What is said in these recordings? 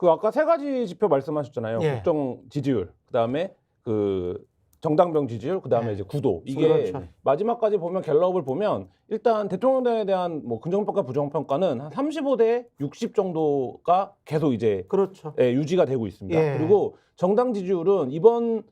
그 아까 세 가지 지표 말씀하셨잖아요. 예. 국정 지지율, 그다음에 그 정당병 지지율, 그다음에 네. 이제 구도. 이게 그렇죠. 마지막까지 보면 갤럽을 보면 일단 대통령에 대한 뭐 긍정평가, 부정평가는 한 35대 60 정도가 계속 이제 그렇죠. 예, 유지가 되고 있습니다. 예. 그리고 정당 지지율은 이번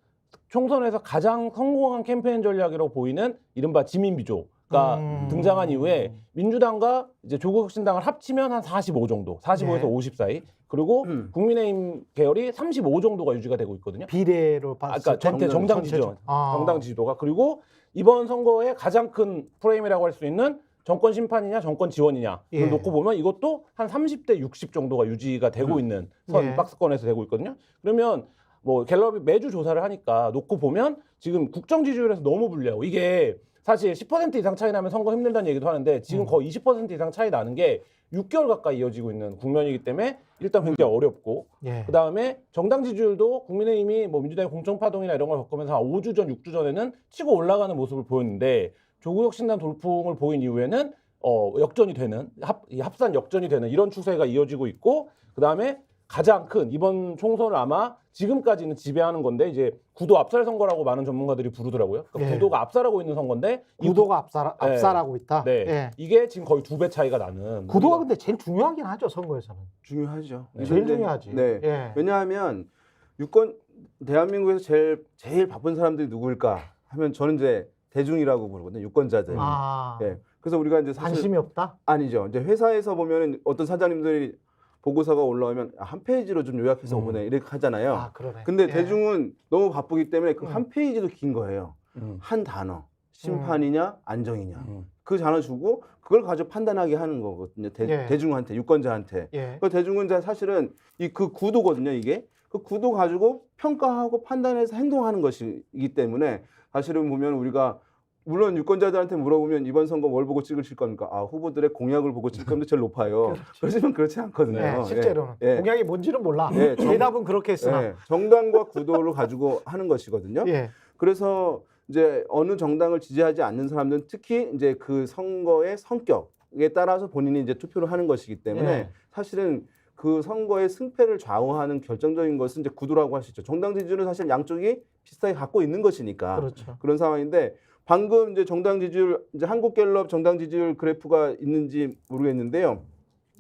총선에서 가장 성공한 캠페인 전략이라고 보이는 이른바 지민비조 가 음. 등장한 이후에 민주당과 이제 조국혁신당을 합치면 한 45 정도, 45에서 네. 50 사이. 그리고 음. 국민의힘 계열이 35 정도가 유지가 되고 있거든요. 비례로 아까 봤을 그러니까 전체 때는 정당 지지도, 아. 정당 지지도가 그리고 이번 선거의 가장 큰 프레임이라고 할 수 있는 정권 심판이냐 정권 지원이냐를 예. 놓고 보면 이것도 한 30대 60 정도가 유지가 되고 음. 있는 선 예. 박스권에서 되고 있거든요. 그러면 뭐 갤럽이 매주 조사를 하니까 놓고 보면 지금 국정 지지율에서 너무 불리하고 이게 사실 10% 이상 차이 나면 선거 힘들다는 얘기도 하는데 지금 음. 거의 20% 이상 차이 나는 게 6개월 가까이 이어지고 있는 국면이기 때문에 일단 굉장히 어렵고 예. 그 다음에 정당 지지율도 국민의힘이 뭐 민주당의 공천 파동이나 이런 걸 겪으면서 한 5주 전, 6주 전에는 치고 올라가는 모습을 보였는데 조국혁 신당 돌풍을 보인 이후에는 어, 역전이 되는 합, 이 합산 역전이 되는 이런 추세가 이어지고 있고 그 다음에 가장 큰 이번 총선을 아마 지금까지는 지배하는 건데 이제 구도 압살 선거라고 많은 전문가들이 부르더라고요. 그러니까 예. 구도가 압살하고 있는 선거인데 이 구도가 압살 네. 압살하고 있다. 네. 예. 이게 지금 거의 두 배 차이가 나는 구도가 근데 제일 중요하긴 하죠 선거에서는. 중요하죠. 네. 제일 근데- 중요하지. 네. 예. 왜냐하면 유권 대한민국에서 제일 제일 바쁜 사람들이 누구일까 하면 저는 이제 대중이라고 부르거든요. 유권자들. 아 예. 그래서 우리가 이제 사실 관심이 없다. 아니죠. 이제 회사에서 보면은 어떤 사장님들이 보고서가 올라오면 아, 한 페이지로 좀 요약해서 음. 보내 이렇게 하잖아요. 아 그러네. 근데 예. 대중은 너무 바쁘기 때문에 그 음. 한 페이지도 긴 거예요. 음. 한 단어. 심판이냐 안정이냐. 음. 그 단어 주고 그걸 가지고 판단하게 하는 거거든요. 대, 예. 대중한테 유권자한테. 예. 그 대중은 사실은 이 그 구도거든요. 이게 그 구도 가지고 평가하고 판단해서 행동하는 것이기 때문에 사실은 보면 우리가 물론 유권자들한테 물어보면 이번 선거 뭘 보고 찍으실 겁니까? 아 후보들의 공약을 보고 찍을 겁니다. 제일 높아요. 그렇지만 그렇지 않거든요. 네, 실제로는 예. 공약이 뭔지는 몰라. 예, 정- 대답은 그렇게 했으나. 예, 정당과 구도를 가지고 하는 것이거든요. 예. 그래서 이제 어느 정당을 지지하지 않는 사람들은 특히 이제 그 선거의 성격에 따라서 본인이 이제 투표를 하는 것이기 때문에 예. 사실은 그 선거의 승패를 좌우하는 결정적인 것은 이제 구도라고 할 수 있죠. 정당 지지율은 사실 양쪽이 비슷하게 갖고 있는 것이니까 그렇죠. 그런 상황인데 방금 이제 정당 지지율 이제 한국갤럽 정당 지지율 그래프가 있는지 모르겠는데요.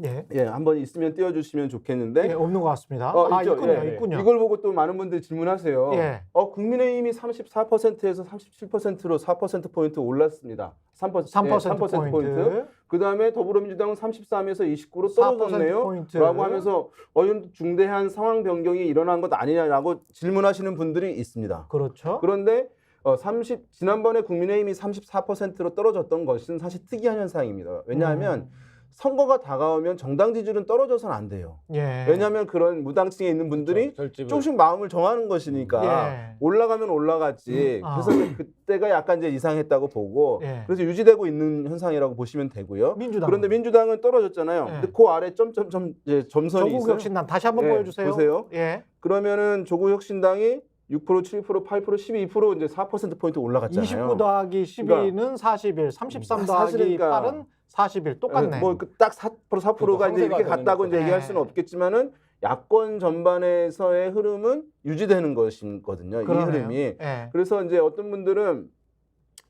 예. 예, 한번 있으면 띄워 주시면 좋겠는데 예, 없는 것 같습니다. 어, 아, 있죠. 있군요, 예, 있군요. 이걸 보고 또 많은 분들이 질문하세요. 예. 어, 국민의힘이 34%에서 37%로 4% 포인트 올랐습니다. 3%, 3% 포인트. 그다음에 더불어민주당은 33에서 29로 4% 떨어졌네요. 포인트. 라고 하면서 어, 이런 중대한 상황 변경이 일어난 것 아니냐라고 질문하시는 분들이 있습니다. 그렇죠. 그런데 어, 30 지난번에 국민의힘이 34%로 떨어졌던 것은 사실 특이한 현상입니다. 왜냐하면 음. 선거가 다가오면 정당 지지율은 떨어져서는 안 돼요. 예. 왜냐하면 그런 무당층에 있는 분들이 결집을 조금씩 마음을 정하는 것이니까 예. 올라가면 올라갔지. 음, 아. 그래서 그때가 약간 이제 이상했다고 보고 예. 그래서 유지되고 있는 현상이라고 보시면 되고요. 민주당. 그런데 민주당은 떨어졌잖아요. 예. 근데 그 아래 점점점 이제 점선이 있어요. 조국 혁신당 다시 한번 예, 보여주세요. 보세요. 예. 그러면은 조국 혁신당이 6%, 7%, 8%, 12% 이제 4% 포인트 올라갔잖아요. 29 더하기 12는 41, 33 아, 더하기 그러니까 8은 41 똑같네. 뭐딱 4%, 4%가 그러니까 이제 이렇게 갔다고 이제 얘기할. 수는 네. 없겠지만은 야권 전반에서의 흐름은 유지되는 것이거든요. 이 그러네요. 흐름이. 예. 그래서 이제 어떤 분들은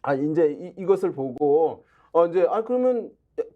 아 이제 이, 이것을 보고 어 이제 아 그러면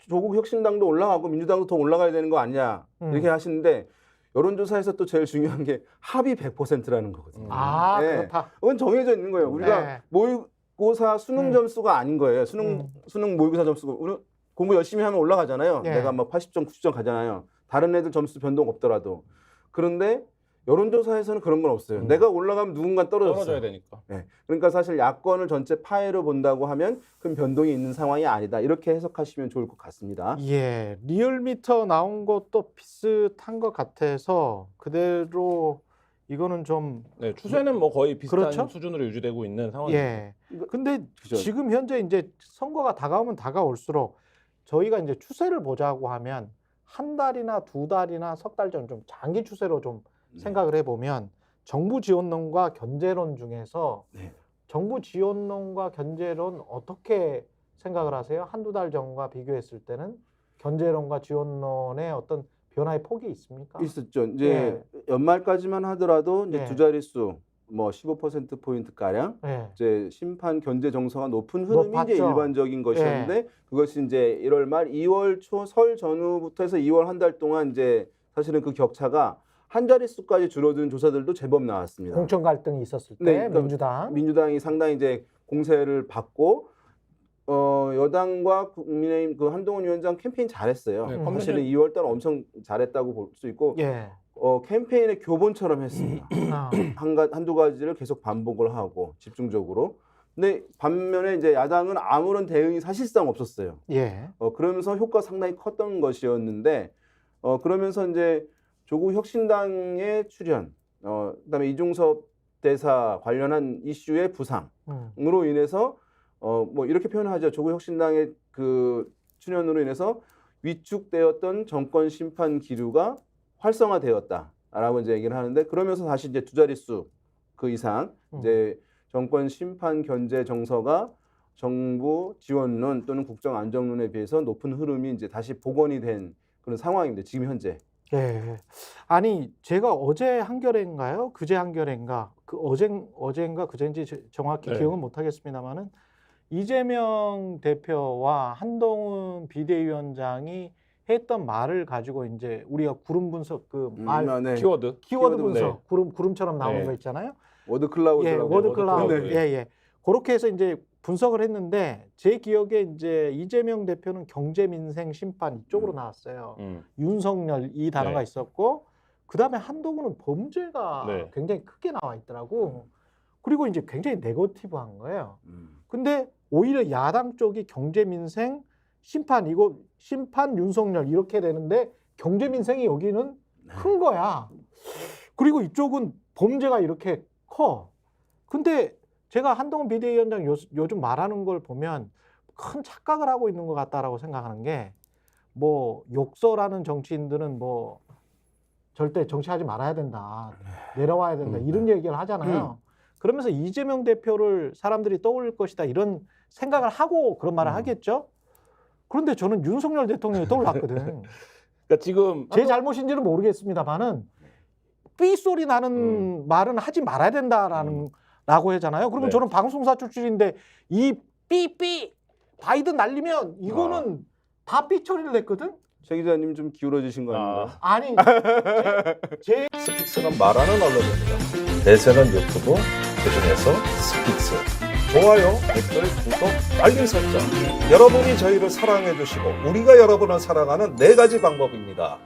조국 혁신당도 올라가고 민주당도 더 올라가야 되는 거 아니냐 음. 이렇게 하시는데 여론조사에서 또 제일 중요한 게 합의 100%라는 거거든요. 아, 네. 그렇다. 그건 정해져 있는 거예요. 우리가 네. 모의고사 수능 음. 점수가 아닌 거예요. 수능 음. 수능 모의고사 점수가 우리 공부 열심히 하면 올라가잖아요. 네. 내가 뭐 80점, 90점 가잖아요. 다른 애들 점수 변동 없더라도. 그런데 여론조사에서는 그런 건 없어요. 음. 내가 올라가면 누군가 떨어졌어요. 떨어져야 되니까. 네. 그러니까 사실 야권을 전체 파해로 본다고 하면 큰 변동이 있는 상황이 아니다. 이렇게 해석하시면 좋을 것 같습니다. 예, 리얼미터 나온 것도 비슷한 것 같아서 그대로 이거는 좀 네, 추세는 뭐 거의 비슷한 그렇죠? 수준으로 유지되고 있는 상황입니다. 예. 근데 그죠. 지금 현재 이제 선거가 다가오면 다가올수록 저희가 이제 추세를 보자고 하면 한 달이나 두 달이나 석 달 전 좀 장기 추세로 좀 네. 생각을 해보면 정부 지원론과 견제론 중에서 네. 정부 지원론과 견제론 어떻게 생각을 하세요? 한두 달 전과 비교했을 때는 견제론과 지원론의 어떤 변화의 폭이 있습니까? 있었죠. 이제 연말까지만 하더라도 이제 예. 두 자릿수 뭐 15% 포인트 가량 예. 이제 심판 견제 정서가 높은 흐름이 높았죠. 이제 일반적인 것이었는데 그것이 이제 1월 말 2월 초 설 전후부터 해서 2월 한 달 동안 이제 사실은 그 격차가 한 자릿수까지 줄어드는 조사들도 제법 나왔습니다. 공천 갈등이 있었을 때 네, 그러니까 민주당 민주당이 상당히 이제 공세를 받고 어 여당과 국민의힘 그 한동훈 위원장 캠페인 잘했어요. 네, 음. 사실은 2월 달 엄청 잘했다고 볼 수 있고 예. 어 캠페인의 교본처럼 했습니다. 아, 한 가, 한두 가지를 계속 반복을 하고 집중적으로. 근데 반면에 이제 야당은 아무런 대응이 사실상 없었어요. 예. 어, 그러면서 효과 상당히 컸던 것이었는데, 어, 그러면서 이제 조국 혁신당의 출현, 어, 그다음에 이중섭 대사 관련한 이슈의 부상으로 음. 인해서, 어, 뭐 이렇게 표현하죠. 조국 혁신당의 그 출현으로 인해서 위축되었던 정권 심판 기류가 활성화되었다라고 이제 얘기를 하는데, 그러면서 다시 이제 두 자릿수 그 이상 음. 이제 정권 심판 견제 정서가 정부 지원론 또는 국정 안정론에 비해서 높은 흐름이 이제 다시 복원이 된 그런 상황입니다. 지금 현재. 예. 아니 제가 어제 한겨레인가요? 그제 한겨레인가? 그 어제인가 그제인지 저- 정확히 네. 기억은 못 하겠습니다만은 이재명 대표와 한동훈 비대위원장이 했던 말을 가지고 이제 우리가 구름 분석 그말 음, 네. 키워드. 키워드 키워드 분석 구름 구름처럼 나오는 네. 거 있잖아요. 워드 클라우드. 예, 워드 클라우드. 클라우드. 예, 예. 그렇게 해서 이제 분석을 했는데 제 기억에 이제 이재명 대표는 경제 민생 심판 이쪽으로 음. 나왔어요. 음. 윤석열 이 단어가 네. 있었고 그다음에 한동훈은 범죄가 네. 굉장히 크게 나와 있더라고. 그리고 이제 굉장히 네거티브한 거예요. 음. 근데 오히려 야당 쪽이 경제 민생 심판 이거 심판 윤석열 이렇게 되는데 경제 민생이 여기는 큰 거야. 그리고 이쪽은 범죄가 이렇게 커. 근데 제가 한동훈 비대위원장 요, 요즘 말하는 걸 보면 큰 착각을 하고 있는 것 같다라고 생각하는 게 뭐 욕설하는 정치인들은 뭐 절대 정치하지 말아야 된다. 내려와야 된다. 음. 이런 얘기를 하잖아요. 그러면서 이재명 대표를 사람들이 떠올릴 것이다. 이런 생각을 하고 그런 말을 음. 하겠죠. 그런데 저는 윤석열 대통령이 떠올랐거든. 그러니까 지금 제 잘못인지는 모르겠습니다만은 삐 소리 나는 말은 하지 말아야 된다라는 라고 하잖아요. 그러면 네. 저는 방송사 출신인데 이 삐삐 바이든 날리면 이거는 다 삐 처리를 냈거든. 최 기자님 좀 기울어 주신 거 아. 아닌가? 아니 제, 제 스픽스는 말하는 언론입니다. 대세는 유튜브, 그중에서 스픽스. 좋아요, 댓글, 구독, 알림 설정. 여러분이 저희를 사랑해 주시고 우리가 여러분을 사랑하는 네 가지 방법입니다.